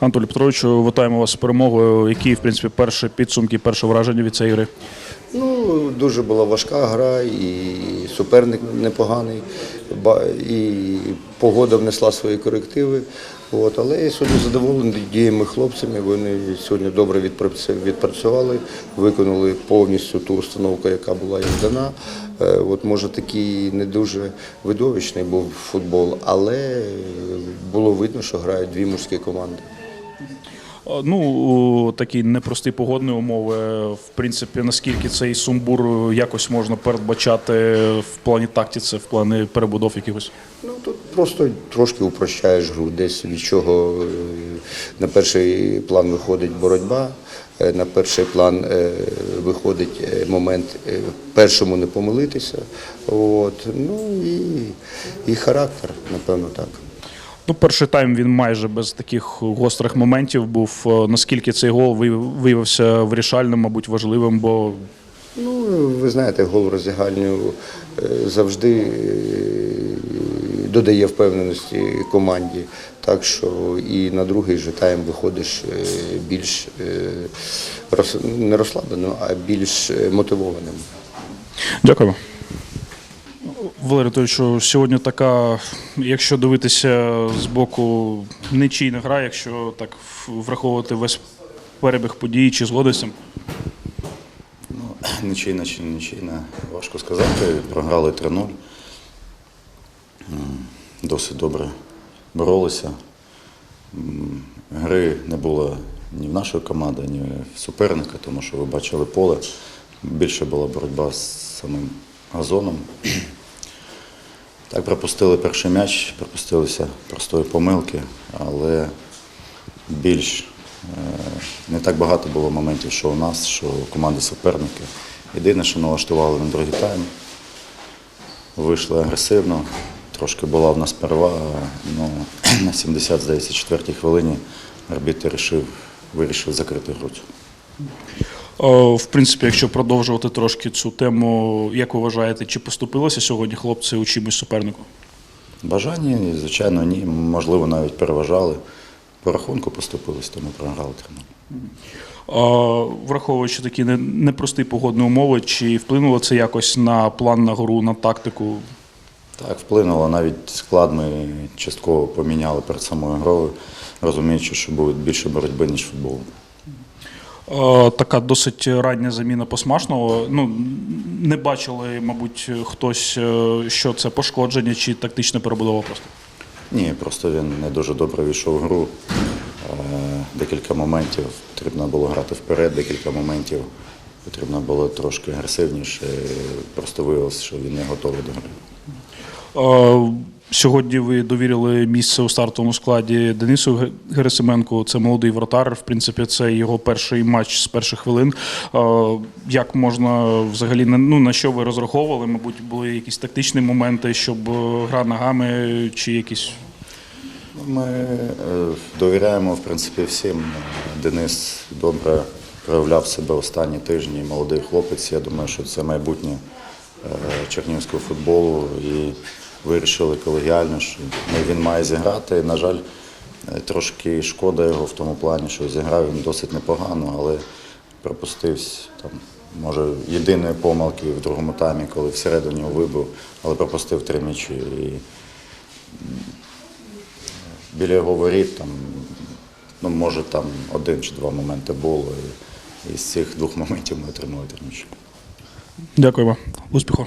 Анатолій Петровичу, вітаємо вас з перемогою. Які, в принципі, перші підсумки, перше враження від цієї гри? Ну, дуже була важка гра, і суперник непоганий, і погода внесла свої корективи. От, але я сьогодні задоволений діями хлопцями. Вони сьогодні добре відпрацювали, виконали повністю ту установку, яка була їм дана. Е, От, може, такий не дуже видовищний був футбол, але було видно, що грають дві мужські команди. А, Ну, такі непрості погодні умови. В принципі, наскільки цей сумбур якось можна передбачати в плані тактиці, в плані перебудов якихось? Ну тут просто трошки упрощаєш гру, десь від чого е, на перший план виходить боротьба, е, на перший план е, виходить е, момент е, першому не помилитися. От, ну і, і характер, напевно, так. Ну, перший тайм він майже без таких гострих моментів був. Е, Наскільки цей гол виявив- виявився вирішальним, мабуть, важливим, бо Ну, ви знаєте, гол роздягальню е, завжди е, додає впевненості команді. Так що і на другий же тайм виходиш більш не розслабленим, а більш мотивованим. Дякую. Валерій Анатолійовичу, сьогодні така, якщо дивитися з боку, нечійна гра, якщо так враховувати весь перебіг подій чи згоди з цим. Нічийна чи не нічийна, важко сказати. Програли 3-0. Досить добре боролися. Гри не було ні в нашої команди, ні в суперника, тому що ви бачили поле. Більше була боротьба з самим газоном. Так, пропустили перший м'яч, пропустилися простої помилки, але більш е, не так багато було моментів, що у нас, що у команди суперники. Єдине, що налаштували на другий тайм, вийшли агресивно, трошки була в нас перевага. Ну, на 70, здається, четвертій хвилині арбітр вирішив, закрити гру. О, В принципі, якщо продовжувати трошки цю тему, як ви вважаєте, чи поступилися сьогодні хлопці у чимось супернику? Бажання, звичайно, ні. Можливо, навіть переважали. По рахунку поступились, тому програли 3-0. Враховуючи такі непрості погодні умови, чи вплинуло це якось на план на гру, на тактику? Так, вплинуло. Навіть склад ми частково поміняли перед самою грою, розуміючи, що буде більше боротьби, ніж футболу. Е, Така досить рання заміна посмашного. Ну не бачили, мабуть, хтось, е, що це пошкодження чи тактична перебудова просто. Ні, просто він не дуже добре війшов в гру. Е, Декілька моментів потрібно було грати вперед, декілька моментів потрібно було трошки агресивніше. Просто виявилося, що він не готовий до гри. Сьогодні ви довірили місце у стартовому складі Денису Ге- Герасименку. Це молодий вратар. В принципі, це його перший матч з перших хвилин. Як можна взагалі ну, на що ви розраховували? Мабуть, були якісь тактичні моменти, щоб е, гра ногами чи якісь. Ми е, довіряємо в принципі всім. Денис добре проявляв себе останні тижні. Молодий хлопець. Я думаю, що це майбутнє е, чернігівського футболу. І вирішили колегіально, що він має зіграти. На жаль, е, трошки шкода його в тому плані, що зіграв він досить непогано, але пропустився там. Може, єдиної помилки в другому таймі, коли всередині вибив, але пропустив три м'ячі. І біля його воріт, там, ну, може, там один чи два моменти було. І, і з цих двох моментів ми отримали терміч. Дякуємо. Успіху.